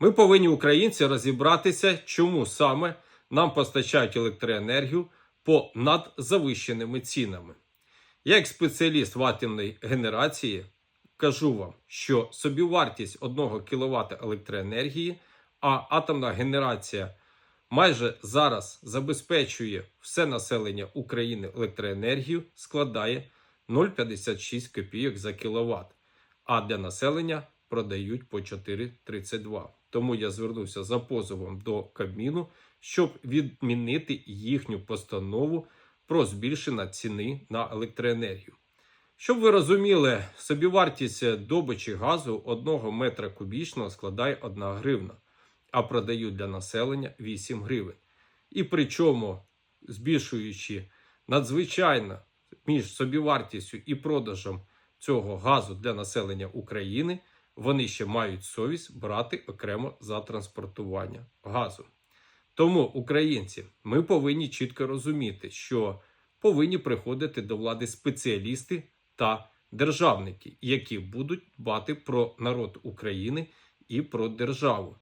Ми повинні українці розібратися, чому саме нам постачають електроенергію по надзавищеними цінами. Як спеціаліст в атомної генерації, кажу вам, що собівартість 1 кВт електроенергії, а атомна генерація майже зараз забезпечує все населення України електроенергію, складає 0,56 копійок за кіловат, а для населення продають по 4,32. Тому я звернувся за позовом до Кабміну, щоб відмінити їхню постанову про збільшення ціни на електроенергію. Щоб ви розуміли, собівартість добичі газу 1 метра кубічного складає 1 гривна, а продають для населення 8 гривень. І причому, збільшуючи надзвичайно між собівартістю і продажем цього газу для населення України, вони ще мають совість брати окремо за транспортування газу. Тому, українці, ми повинні чітко розуміти, що повинні приходити до влади спеціалісти та державники, які будуть дбати про народ України і про державу.